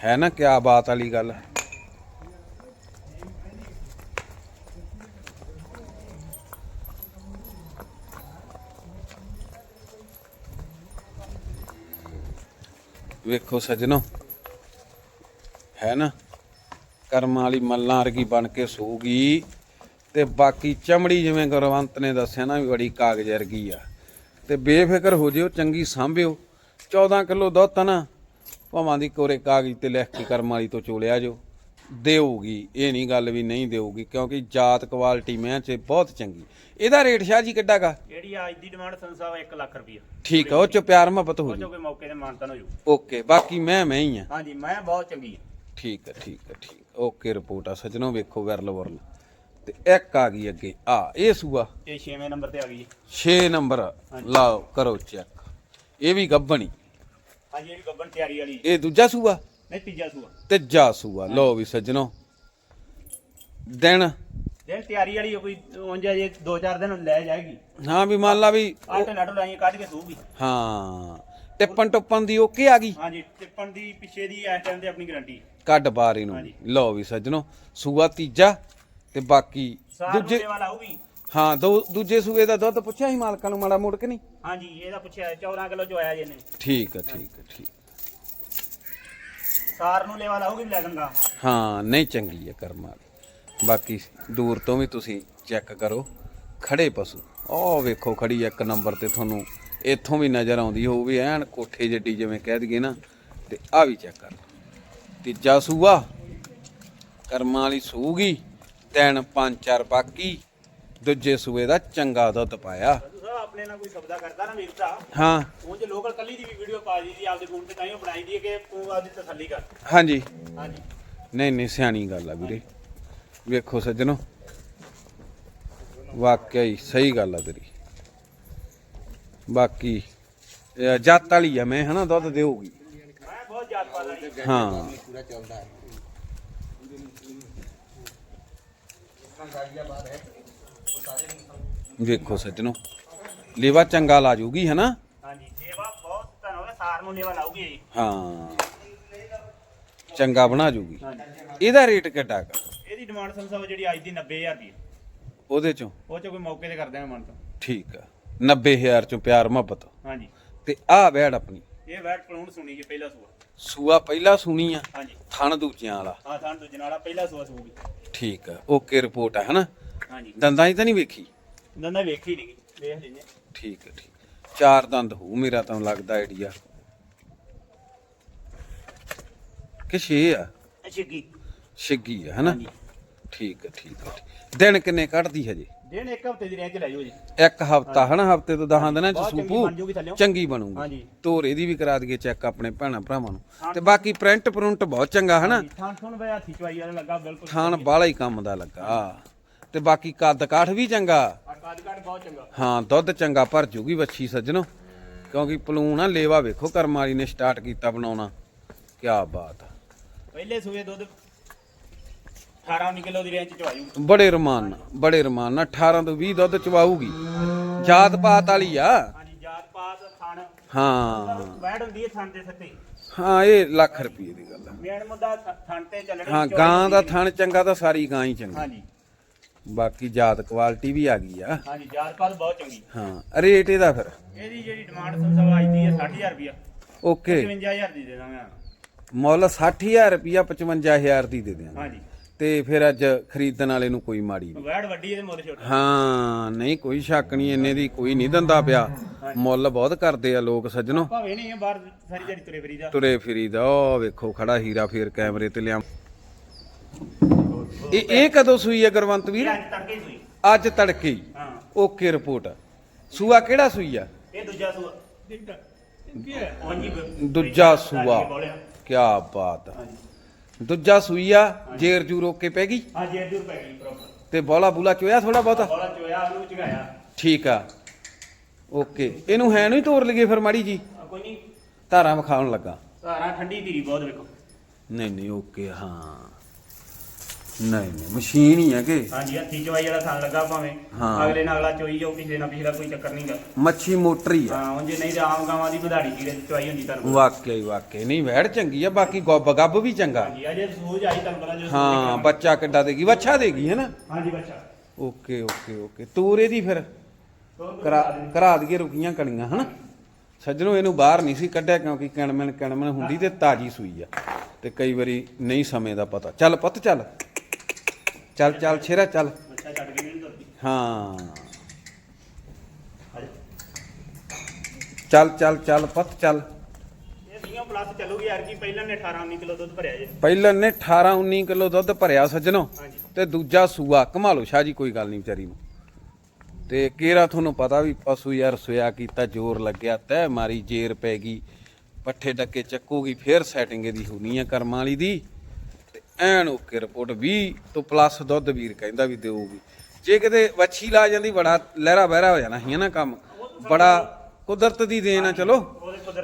ਹੈ ਨਾ ਕਿਆ ਬਾਤ ਵਾਲੀ ਗੱਲ? ਵੇਖੋ ਸੱਜਣੋ, ਹੈ ਨਾ? ਕਰਮਾਂ ਵਾਲੀ ਮੱਲਾਂ ਵਰਗੀ ਬਣ ਕੇ ਸੂਗੀ ਤੇ ਬਾਕੀ ਚਮੜੀ ਜਿਵੇਂ ਗੁਰਵੰਤ ਨੇ ਦੱਸਿਆ ਨਾ ਵੀ ਬੜੀ ਕਾਗਜ਼ ਵਰਗੀ ਆ। ਤੇ ਬੇਫਿਕਰ ਹੋ ਜਿਓ ਚੰਗੀ ਸਾਂਭਿਓ। 14 ਕਿਲੋ ਦੁੱਧ ਤਾਂ ਨਾ ਭਾਵਾਂ ਦੀ ਕੋਰੇ ਕਾਗਜ਼ ਤੇ ਲਿਖ ਕੇ ਕਰਮ ਵਾਲੀ ਤੋਂ ਚੋਲਿਆ ਜੋ ਦੇਊਗੀ ਇਹ ਨਹੀਂ ਗੱਲ ਵੀ ਨਹੀਂ ਦੇਊਗੀ ਕਿਉਂਕਿ ਜਾਤ ਕੁਆਲਿਟੀ ਮੈਂ ਚ ਬਹੁਤ ਚੰਗੀ। ਇਹਦਾ ਰੇਟ ਸ਼ਾਹ ਜੀ ਕਿੱਡਾਗਾ
ਜਿਹੜੀ ਅੱਜ ਦੀ ਡਿਮਾਂਡ ਸੰਸਾ 1 ਲੱਖ ਰੁਪਈਆ।
ਠੀਕ ਆ ਉਹ ਚ ਪਿਆਰ ਮੁਹੱਬਤ ਹੋ ਜੂ
ਚੋਂ ਕੋਈ ਮੌਕੇ ਤੇ ਮਾਨਤਨ ਹੋ ਜੂ।
ਓਕੇ ਬਾਕੀ ਮੈਂ ਮੈਂ ਹੀ ਆ।
ਹਾਂਜੀ ਮੈਂ ਬਹੁਤ ਚੰਗੀ ਹੈ
ਠੀਕ ਹੈ ਠੀਕ ਹੈ ਠੀਕ ਓਕੇ ਰਿਪੋਰਟ ਆ। ਸੱਜਣੋ ਵੇਖੋ ਵਿਰਲ ਵਰਲ। ਤੇ ਇੱਕ ਆ ਗਈ ਅੱਗੇ। ਆ ਇਹ ਸੂਆ।
ਇਹ 6ਵੇਂ ਨੰਬਰ ਤੇ ਆ ਗਈ। ਜੀ
6 ਨੰਬਰ ਲਾਓ ਕਰੋ ਚੈੱਕ ਇਹ ਵੀ ਗੱਬਣੀ।
ਹਾਂਜੀ ਇਹ ਵੀ ਗੱਬਨ ਤਿਆਰੀ ਵਾਲੀ।
ਇਹ ਦੂਜਾ ਸੂਆ?
ਨਹੀਂ ਤੀਜਾ ਸੂਆ।
ਤੀਜਾ ਸੂਆ। ਲਓ ਵੀ ਸੱਜਣੋ। ਦਿਨ?
ਦਿਨ ਤਿਆਰੀ ਵਾਲੀ ਕੋਈ ਉਂਝ ਜੇ 2-4 ਦਿਨ ਲੈ ਜਾਏਗੀ।
ਹਾਂ ਵੀ ਮੰਨ ਲਾ ਵੀ
ਆਟੇ ਨਾਟੋ ਲਾਈਆਂ ਕੱਢ ਕੇ ਸੂਗੀ
ਹਾਂ। ਟਿੱਪਣ ਟੁੱਪਣ ਦੀ ਓਕੇ ਆ ਗਈ?
ਹਾਂਜੀ ਟਿੱਪਣ ਦੀ ਪਿੱਛੇ ਦੀ ਇਸ ਟਾਈਮ ਤੇ ਆਪਣੀ ਗਾਰੰਟੀ
ਕੱਢ ਬਾਰ
ਹਾਂਜੀ।
ਲਓ ਵੀ ਸੱਜਣੋ। ਸੂਆ ਤੀਜਾ। ਤੇ ਬਾਕੀ ਦੂਜੇ
ਦੂਜੇ ਵਾਲਾ ਆਊਗੀ
ਹਾਂ ਦੋ ਦੂਜੇ ਸੂਏ ਦਾ ਦੁੱਧ ਪੁੱਛਿਆ ਸੀ ਮਾਲਕਾਂ ਨੂੰ ਮਾੜਾ ਮੋੜ ਕੇ ਨਹੀਂ?
ਹਾਂਜੀ ਇਹਦਾ ਪੁੱਛਿਆ 14 ਕਿਲੋ ਚ ਆਇਆ ਜੀ ਇਹਨੇ।
ਠੀਕ ਹੈ ਠੀਕ ਹੈ ਠੀਕ।
ਸਾਰ ਨੂੰ ਲੈਵਾ ਲਾਊਗੀ ਲੈ ਦੰਗਾ
ਹਾਂ ਨਹੀਂ ਚੰਗੀ ਹੈ ਕਰਮ ਬਾਕੀ ਦੂਰ ਤੋਂ ਵੀ ਤੁਸੀਂ ਚੈੱਕ ਕਰੋ। ਖੜੇ ਪਸ਼ੂ। ਉਹ ਵੇਖੋ ਖੜੀ ਇੱਕ ਨੰਬਰ ਤੇ ਤੁਹਾਨੂੰ ਇੱਥੋਂ ਵੀ ਨਜ਼ਰ ਆਉਂਦੀ ਹੋਊ ਐਨ ਕੋਠੇ ਜੱਡੀ ਜਿਵੇਂ ਕਹਿ ਦਈਏ ਨਾ ਤੇ ਆ ਵੀ ਚੈੱਕ ਕਰ। ਤੀਜਾ ਸੂਆ। ਕਰਮਾਂ ਵਾਲੀ ਸੂਗੀ। ਤਿੰਨ ਪੰਜ ਚਾਰ ਬਾਕੀ। ਦੂਜੇ ਸੂਏ ਦਾ ਚੰਗਾ ਦੁੱਧ ਪਾਇਆ।
ਆਪਣੇ ਨਾਲ ਕੋਈ ਸਬਦਾ ਕਰਦਾ ਨਾ ਵੀਰ ਭਰਾ
ਹਾਂ।
ਉਂਝ ਲੋਕਲ ਕੱਲੀ ਦੀ ਵੀ ਵੀਡੀਓ ਪਾ ਦੀ ਦੀ ਆਪਦੇ ਫੋਨ ਤੇ ਤਾਂ ਹੀ ਉਹ ਬਣਾਈ ਦੀ ਹੈ ਕਿ ਤੂੰ ਆਪਦੀ ਤਸੱਲੀ ਕਰ।
ਹਾਂਜੀ।
ਹਾਂਜੀ।
ਨਹੀਂ ਨਹੀਂ ਸਿਆਣੀ ਗੱਲ ਆ ਵੀਰੇ। ਵੇਖੋ ਸੱਜਣੋ। ਵਾਕਿਆ ਹੀ ਸਹੀ ਗੱਲ ਆ ਤੇਰੀ। ਬਾਕੀ ਇਹ ਜੱਤ ਵਾਲੀ ਆ ਮੈਂ ਹਨਾ ਦੁੱਧ ਦੇਊਗੀ।
ਮੈਂ ਬਹੁਤ ਜਾਤ ਪਾ ਲਈ
ਹਾਂ। ਵੇਖੋ ਸੱਜਣੋ ਲੇਵਾ ਚੰਗਾ ਲਾ ਜੂਗੀ ਹਨਾ?
ਹਾਂਜੀ ਸੇਵਾ ਬਹੁਤ ਤੁਹਾਨੂੰ ਉਹਦਾ ਸਾਰ ਨੂੰ ਲੈਵਾ ਇਹ।
ਹਾਂ ਚੰਗਾ ਬਣਾ ਜੂਗੀ। ਇਹਦਾ ਰੇਟ ਕਿੱਡਾ ਗਾ
ਇਹਦੀ ਡਿਮਾਂਡ ਸੰਸਾ ਜਿਹੜੀ ਅੱਜ ਦੀ 90000 ਦੀ ਹੈ।
ਉਹਦੇ ਚੋਂ?
ਉਹ ਚ ਕੋਈ ਮੌਕੇ ਤੇ ਕਰਦੇ ਆ ਮਨ ਤੋਂ।
ਠੀਕ ਆ। 90000 ਚੋਂ ਪਿਆਰ ਮੁਹੱਬਤ।
ਹਾਂਜੀ।
ਤੇ ਆਹ ਵੈੜ ਆਪਣੀ।
ਇਹ ਵੈਟ ਪਲੂਣ ਸੁਣੀ ਜੀ ਪਹਿਲਾ ਸੂਆ।
ਸੂਆ ਪਹਿਲਾ ਸੁਣੀ ਆ।
ਹਾਂਜੀ।
ਥਣ ਦੂਜਿਆਂ ਵਾਲਾ।
ਹਾਂ ਥਾਂ ਦੂਜੇ ਨਾਲ ਪਹਿਲਾ ਸੂਆ ਸੂਗੀ।
ਠੀਕ ਆ ਓਕੇ ਰਿਪੋਰਟ ਆ ਹਨਾ?
ਹਾਂਜੀ।
ਦੰਦਾਂ 'ਚ ਤਾਂ ਨਹੀਂ ਵੇਖੀ?
ਦੰਦਾ ਵੇਖੀ ਨਹੀਂ ਵੇਖ ਲੈਂਦੇ
ਠੀਕ ਹੈ ਠੀਕ ਚਾਰ ਦੰਦ ਹੋਊ ਮੇਰਾ ਤਾਂ ਲੱਗਦਾ ਆਈਡੀਆ। ਕਿ ਛੇ ਆ?
ਅੱਛਾ ਕੀ
ਛਿੱਗੀ ਆ ਹਨਾ? ਠੀਕ ਹੈ ਠੀਕ ਹੈ ਠੀਕ। ਦਿਨ ਕਿੰਨੇ ਕੱਢਦੀ ਹਜੇ?
ਦਿਨ ਇੱਕ ਹਫ਼ਤੇ ਦੀ ਰੇਂਜ ਲੈ ਜਾਓ ਜੀ।
ਇੱਕ ਹਫਤਾ ਹਨਾ? ਹਫ਼ਤੇ ਤੋਂ 10 ਦਿਨਾਂ ਚ
ਬਹੁਤ ਚੰਗੀ
ਸੂਪੂ
ਥੱਲਿਓਂ।
ਚੰਗੀ ਬਣੂਗੀ।
ਹਾਂਜੀ।
ਤੋਰੇ ਦੀ ਵੀ ਕਰਾ ਦਈਏ ਚੈੱਕ ਆਪਣੇ ਭੈਣਾਂ ਭਰਾਵਾਂ ਨੂੰ। ਤੇ ਬਾਕੀ ਪ੍ਰਿੰਟ ਪ੍ਰਿੰਟ ਬਹੁਤ ਚੰਗਾ ਹਨਾ?
ਥਾਂ ਥੁਣ ਵੇ ਹੱਥੀ ਚਵਾਈ ਵਾਲਾ ਲੱਗਾ ਬਿਲਕੁਲ
ਥਾਨ ਬਾਲਾ ਹੀ ਕੰਮ ਦਾ ਲੱਗਾ ਤੇ ਬਾਕੀ ਕੱਦ ਕਾਠ ਵੀ ਚੰਗਾ?
ਆ ਕਾਦ ਕਾਦ ਬਹੁਤ ਚੰਗਾ।
ਹਾਂ ਦੁੱਧ ਚੰਗਾ ਭਰ ਜੂਗੀ ਵੱਛੀ ਸੱਜਣੋ। ਕਿਉਂਕਿ ਪਲੂਣ ਆ ਲੇਵਾ ਵੇਖੋ ਕਰਮ ਵਾਲੀ ਨੇ ਸਟਾਰਟ ਕੀਤਾ ਬਣਾਉਣਾ। ਕੀ ਬਾਤ ਆ।
ਪਹਿਲੇ ਸੂਏ ਦੁੱਧ 18 19 ਕਿਲੋ ਦੀ ਰੇਂਜ ਚ ਚਵਾਈ
ਬੜੇ ਰਮਾਨ ਨਾਲ ਬੜੇ ਰਮਾਨ ਨਾਲ 18 ਤੋਂ 20 ਦੁੱਧ ਚਵਾਊਗੀ। ਜਾਤ ਪਾਤ ਵਾਲੀ ਆ।
ਹਾਂਜੀ ਜਾਤ ਪਾਤ ਥਣ।
ਹਾਂ।
ਬੈਡ ਹੁੰਦੀ ਹੈ ਥਣ ਦੇ ਸੱਤੇ।
ਹਾਂ ਇਹ ਲੱਖ ਰੁਪਏ ਦੀ ਗੱਲ ਆ।
ਮੇਨ ਮੁੱਦਾ ਥਣ ਤੇ ਚੱਲਣਾ
ਹਾਂ ਗਾਂ ਦਾ ਥਣ ਚੰਗਾ ਤਾਂ ਸਾਰੀ ਗਾਂ ਹੀ ਚੰਗੀ।
ਹਾਂਜੀ।
ਬਾਕੀ ਜਾਤ ਕੁਆਲਿਟੀ ਵੀ ਆ ਗਈ ਆ।
ਹਾਂਜੀ ਜਾਤ ਪਾਤ ਬਹੁਤ ਚੰਗੀ।
ਹਾਂ ਰੇਟ ਇਹਦਾ ਫਿਰ?
ਇਹਦੀ ਜਿਹੜੀ ਡਿਮਾਂਡ ਸੰਸਾ ਅੱਜ ਦੀ ਹੈ 60000 ਰੁਪਿਆ
ਓਕੇ।
55000 ਦੀ ਦੇ ਦਾਂਗੇ।
ਮੁੱਲ 60000 ਰੁਪਿਆ 55000 ਦੀ ਦੇ ਦਿਆਂਗੇ।
ਹਾਂਜੀ।
ਤੇ ਫਿਰ ਅੱਜ ਖਰੀਦਣ ਵਾਲੇ ਨੂੰ ਕੋਈ ਮਾੜੀ ਨਹੀਂ।
ਵੈੜ ਵੱਡੀ ਹੈ ਤੇ ਮੁੱਲ ਛੋਟਾ।
ਹਾਂ ਨਹੀਂ ਕੋਈ ਸ਼ੱਕ ਨਹੀਂ ਇੰਨੇ ਦੀ ਕੋਈ ਨਹੀਂ ਦੰਦਾ ਪਿਆ। ਮੁੱਲ ਬਹੁਤ ਕਰਦੇ ਆ ਲੋਕ ਸੱਜਣੋ।
ਭਾਵੇਂ ਨਹੀਂ ਹੈ ਬਾਹਰ ਸਾਰੀ ਜਿਹੜੀ ਤੁਰੇ ਫਰੀ ਦਾ।
ਤੁਰੇ ਫਿਰੀ ਦਾ ਉਹ ਵੇਖੋ ਖੜਾ ਹੀਰਾ ਫੇਰ ਕੈਮਰੇ ਤੇ ਲਿਆ। ਇਹ ਇਹ ਕਦੋਂ ਸੂਈ ਹੈ ਗੁਰਵੰਤ ਵੀਰ?
ਅੱਜ ਤੜਕੇ ਹੀ ਸੂਈ।
ਅੱਜ ਤੜਕੇ ਹੀ।
ਹਾਂ।
Okay report. ਸੂਆ ਕਿਹੜਾ ਸੂਈ ਆ?
ਇਹ ਦੂਜਾ ਸੂਆ। ਕੀ ਹੈ? ਹਾਂਜੀ। ਬ-
ਦੂਜਾ ਸੂਆ। ਕੀ ਬਾਤ ਆ।
ਹਾਂਜੀ।
ਦੂਜਾ ਸੂਈ ਆ ਜੇਰ ਜੂ ਰੋਕ ਕੇ ਪੈ ਗਈ।
ਹਾਂ ਜੀ ਦੂਰ ਪੈ ਗਈ ਪ੍ਰੋਪਰ
ਤੇ ਬੋਲਾ ਬੂਲਾ ਚੋਇਆ ਥੋੜਾ ਬਹੁਤਾ?
ਬੋਲਾ ਚੋਇਆ ਉਹਨੂੰ ਚਗਾਇਆ।
ਠੀਕ ਆ। ਓਕੇ ਇਹਨੂੰ ਹੈ ਨੂੰ ਹੀ ਤੋਰ ਲਈਏ ਫਿਰ ਮਾੜੀ ਜੀ?
ਕੋਈ ਨਹੀਂ
ਧਾਰਾਂ ਵਿਖਾਉਣ ਲੱਗਾ।
ਸਾਰਾ ਠੰਡੀ ਧੀਰੀ ਬਹੁਤ ਵੇਖੋ।
ਨਹੀਂ ਨਹੀਂ ਓਕੇ ਹਾਂ। ਨਹੀਂ ਨਹੀਂ ਮਸ਼ੀਨ ਹੀ ਹੈ ਕਿ
ਹਾਂਜੀ ਹੱਥੀ ਚਵਾਈ ਵਾਲਾ ਥਾਂ ਲੱਗਾ ਭਾਵੇਂ।
ਹਾਂ।
ਅਗਲੇ ਨਾਲ ਅਗਲਾ ਚੋਈ ਜਾਊ ਪਿਛਲੇ ਨਾਲ ਪਿਛਲਾ ਕੋਈ ਚੱਕਰ ਨਹੀਂਗਾ।
ਮੱਛੀ ਮੋਟਰ ਆ।
ਹਾਂ ਉਂਝ ਨਹੀਂ ਤਾਂ ਆਮ ਗਾਵਾਂ ਦੀ ਵਧਾੜੀ ਦੀ ਚਵਾਈ ਹੁੰਦੀ ਤੁਹਾਨੂੰ ਪਤਾ।
ਵਾਕਿਆ ਹੀ ਵਾਕਿਆ ਨਹੀਂ ਵੈੜ ਚੰਗੀ ਆ ਬਾਕੀ ਗੱਬ ਗੱਬ ਵੀ ਚੰਗਾ।
ਹਾਂਜੀ ਅਜੇ ਸੂਝ ਆਈ ਤੁਹਾਨੂੰ ਪਤਾ ਜਦੋਂ
ਹਾਂ ਬੱਚਾ ਕਿੱਡਾ ਦੇਗੀ ਵੱਛਾ ਦੇਗੀ ਹੈ ਨਾ?
ਹਾਂਜੀ ਬੱਚਾ।
Okay okay okay. ਤੂਰੇ ਦੀ ਫਿਰ ਕਰਾ ਕਰਾ ਦਈਏ ਰੁਕੀਆਂ ਕਣੀਆਂ ਹਨਾ? ਸੱਜਣੋ ਇਹਨੂੰ ਬਾਹਰ ਨਹੀਂ ਸੀ ਕੱਢਿਆ ਕਿਉਂਕਿ ਕਣਮਣ ਕਣਮਣ ਹੁੰਦੀ ਤੇ ਤਾਜੀ ਸੂਈ ਆ। ਤੇ ਕਈ ਵਾਰੀ ਨਹੀਂ ਸਮੇਂ ਦਾ ਪਤਾ। ਚੱਲ ਪੁੱਤ ਚੱਲ। ਚੱਲ ਚੱਲ ਛੇਰਾ ਚੱਲ।
ਬੱਚਾ ਛੱਡ ਕੇ ਨਹੀਂ ਤੁਰਦੀ।
ਹਾਂ। ਚੱਲ ਚੱਲ ਚੱਲ ਪੁੱਤ ਚੱਲ।
ਇਹ 20 ਪਲੱਸ ਚੱਲੂਗੀ ਯਾਰ ਕੀ ਪਹਿਲਾਂ ਨੇ 18 19 ਕਿਲੋ ਦੁੱਧ ਭਰਿਆ ਜੇ।
ਪਹਿਲਾਂ ਨੇ 18 19 ਕਿਲੋ ਦੁੱਧ ਭਰਿਆ ਸੱਜਣੋ। ਤੇ ਦੂਜਾ ਸੂਆ ਕਮਾਲੋ ਸ਼ਾਹ ਜੀ ਕੋਈ ਗੱਲ ਨਹੀਂ ਵਿਚਾਰੀ ਨੂੰ। ਤੇ ਕੇਰਾ ਤੁਹਾਨੂੰ ਪਤਾ ਵੀ ਪਸ਼ੂ ਯਾਰ ਸੋਇਆ ਕੀਤਾ ਜ਼ੋਰ ਲੱਗਿਆ ਤੈ ਮਾਰੀ ਜੇਰ ਪੈ ਗਈ ਪੱਠੇ ਡੱਕੇ ਚੱਕੂਗੀ ਫੇਰ ਸੈਟਿੰਗ ਇਹਦੀ ਹੋਣੀ ਆ ਕਰਮਾਂ ਵਾਲੀ ਦੀ। ਐਨ ਓਕੇ ਰਿਪੋਰਟ 20 ਤੋਂ ਪਲੱਸ ਦੁੱਧ ਵੀਰ ਕਹਿੰਦਾ ਵੀ ਦੇਊਗੀ ਜੇ ਕਿਤੇ ਵੱਛੀ ਲਾ ਜਾਂਦੀ ਬੜਾ ਲਹਿਰਾ ਬਹਿਰਾ ਹੋ ਜਾਣਾ ਸੀ ਨਾ ਕੰਮ। ਬੜਾ ਕੁਦਰਤ ਦੀ ਦੇਣ ਆ ਚਲੋ।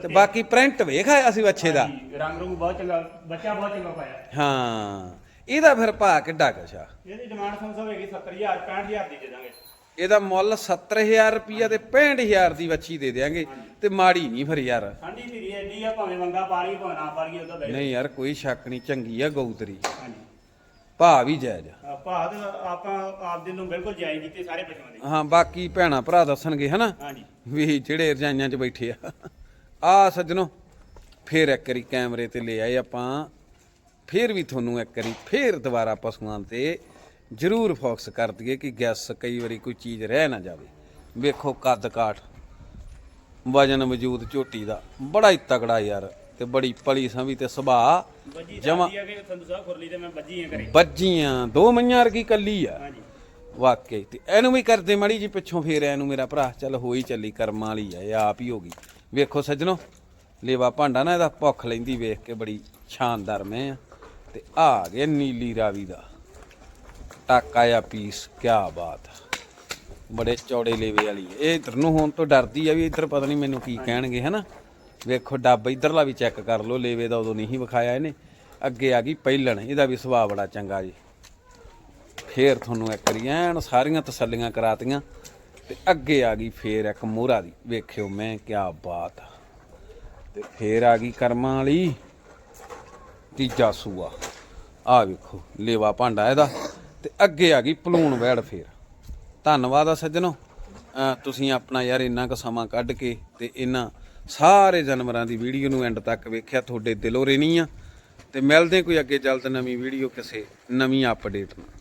ਤੇ ਬਾਕੀ ਪ੍ਰਿੰਟ ਵੇਖ ਆਇਆ ਸੀ ਵੱਛੇ ਦਾ।
ਰੰਗ ਰੂੰਗ ਬਹੁਤ ਚੰਗਾ ਬੱਚਾ ਬਹੁਤ ਚੰਗਾ ਪਾਇਆ।
ਹਾਂ ਇਹਦਾ ਫਿਰ ਭਾ ਕਿੱਡਾ ਕਸ਼ਾ
ਇਹਦੀ ਡਿਮਾਂਡ ਸੰਸਾ ਹੋਏਗੀ 70000 65000 ਦੀ ਦੇ ਦਾਂਗੇ।
ਇਹਦਾ ਮੁੱਲ 70000 ਰੁਪਈਆ ਤੇ 65000 ਦੀ ਵੱਛੀ ਦੇ ਦੇਾਂਗੇ ਤੇ ਮਾੜੀ ਨਹੀਂ ਫਿਰ ਯਾਰ।
ਠੰਡੀ ਧੀਰੀ ਐਡੀ ਆ ਭਾਵੇਂ ਵੰਗਾ ਪਾਲੀ ਭਾਵੇਂ ਨਾ ਪਾਲੀ ਉਹਦਾ ਬੈਠ
ਨਹੀਂ ਯਾਰ ਕੋਈ ਸ਼ੱਕ ਨਹੀਂ ਚੰਗੀ ਆ ਗਊਤਰੀ।
ਹਾਂਜੀ।
ਭਾ ਵੀ ਜਾਇਜ਼ ਆ।
ਆ ਭਾਅ ਤੇ ਆਪਾਂ ਆਪ ਦੇ ਨੂੰ ਬਿਲਕੁਲ ਜਾਇਜ਼ ਕੀਤੇ ਸਾਰੇ ਪਸ਼ੂਆਂ ਦੇ।
ਹਾਂ ਬਾਕੀ ਭੈਣਾ ਭਰਾ ਦੱਸਣਗੇ ਹਨਾ?
ਹਾਂਜੀ।
ਵੀ ਜਿਹੜੇ ਰਜਾਈਆਂ 'ਚ ਬੈਠੇ ਆ। ਆ ਸੱਜਣੋ ਫੇਰ ਇੱਕ ਵਾਰੀ ਕੈਮਰੇ ਤੇ ਲੈ ਆਏ ਆਪਾਂ। ਫੇਰ ਵੀ ਤੁਹਾਨੂੰ ਇੱਕ ਵਾਰੀ ਫੇਰ ਦੁਬਾਰਾ ਪਸ਼ੂਆਂ ਤੇ ਜ਼ਰੂਰ ਫੋਕਸ ਕਰ ਦਈਏ ਕਿ ਗੈਸ ਕਈ ਵਾਰੀ ਕੋਈ ਚੀਜ਼ ਰਹਿ ਨਾ ਜਾਵੇ। ਵੇਖੋ ਕੱਦ ਕਾਠ। ਵਜਨ ਵਜੂਦ ਝੋਟੀ ਦਾ। ਬੜਾ ਹੀ ਤਗੜਾ ਯਾਰ ਤੇ ਬੜੀ ਪਲੀ ਸੰਵੀ ਤੇ ਸੁਭਾਅ। ਜਮਾਂ-
ਕਿ
ਬੱਜੀਆਂ ਦੋ ਮਈਆਂ ਵਰਗੀ ਕੱਲੀ ਆ। ਵਾਕਈ ਤੇ ਇਹਨੂੰ ਵੀ ਕਰਦੇ ਮੜੀ ਜੀ ਪਿੱਛੋਂ ਫੇਰ ਇਹਨੂੰ ਮੇਰਾ ਭਰਾ ਚੱਲ ਹੋਈ ਚੱਲੀ ਕਰਮਾਂ ਵਾਲੀ ਆ ਇਹ ਆਪ ਹੀ ਹੋ ਗਈ। ਵੇਖੋ ਸੱਜਣੋ ਲੇਵਾ ਭਾਂਡਾ ਨਾ ਇਹਦਾ ਭੁੱਖ ਲੈਂਦੀ ਵੇਖ ਕੇ ਬੜੀ ਸ਼ਾਨਦਾਰ ਮੈਂ ਆ। ਤੇ ਆ ਗਿਆ ਨੀਲੀ ਰਾਵੀ ਦਾ। ਟਾਕਾ ਆ ਪੀਸ ਕਿਆ ਬਾਤ। ਆ। ਬੜੇ ਚੌੜੇ ਲੇਵੇ ਵਾਲੀ। ਇਹ ਇਧਰ ਨੂੰ ਹੋਣ ਤੋਂ ਡਰਦੀ ਆ ਵੀ ਇੱਧਰ ਪਤਾ ਨਹੀਂ ਮੈਨੂੰ ਕੀ ਕਹਿਣਗੇ ਹਨਾ? ਵੇਖੋ ਡੱਬ ਇਧਰਲਾ ਵੀ ਚੈੱਕ ਕਰ ਲਓ ਲੇਵੇ ਦਾ ਉਦੋਂ ਨਹੀਂ ਵਿਖਾਇਆ ਇਹਨੇ। ਅੱਗੇ ਆ ਗਈ ਪਹਿਲਣ ਇਹਦਾ ਵੀ ਸੁਭਾਅ ਬੜਾ ਚੰਗਾ ਜੀ। ਫੇਰ ਤੁਹਾਨੂੰ ਇੱਕ ਵਾਰੀ ਐਨ ਸਾਰੀਆਂ ਤਸੱਲੀਆਂ ਕਰਾਤੀਆਂ ਤੇ ਅੱਗੇ ਆ ਗਈ ਫੇਰ ਇੱਕ ਮੋਹਰਾ ਦੀ। ਵੇਖਿਓ ਮੈਂ ਕਿਆ ਬਾਤ ਆ। ਤੇ ਫੇਰ ਆ ਗਈ ਕਰਮਾਂ ਵਾਲੀ ਤੀਜਾ ਸੂਆ। ਆ ਵੇਖੋ ਲੇਵਾ ਭਾਂਡਾ ਇਹਦਾ। ਤੇ ਅੱਗੇ ਆ ਗਈ ਪਲੂਣ ਵੈੜ ਫੇਰ। ਧੰਨਵਾਦ ਆ ਸੱਜਣੋ। ਤੁਸੀਂ ਆਪਣਾ ਯਾਰ ਇੰਨਾ ਕੁ ਸਮਾਂ ਕੱਢ ਕੇ ਤੇ ਇਹਨਾਂ ਸਾਰੇ ਜਾਨਵਰਾਂ ਦੀ ਵੀਡੀਓ ਨੂੰ ਐਂਡ ਤੱਕ ਵੇਖਿਆ, ਤੁਹਾਡੇ ਦਿਲੋਂ ਰਹਿਣੀ ਆ। ਤੇ ਮਿਲਦੇ ਕੋਈ ਅੱਗੇ ਜਲਦ ਨਵੀਂ ਵੀਡੀਓ ਕਿਸੇ ਨਵੀਂ ਅਪਡੇਟ ਨਾਲ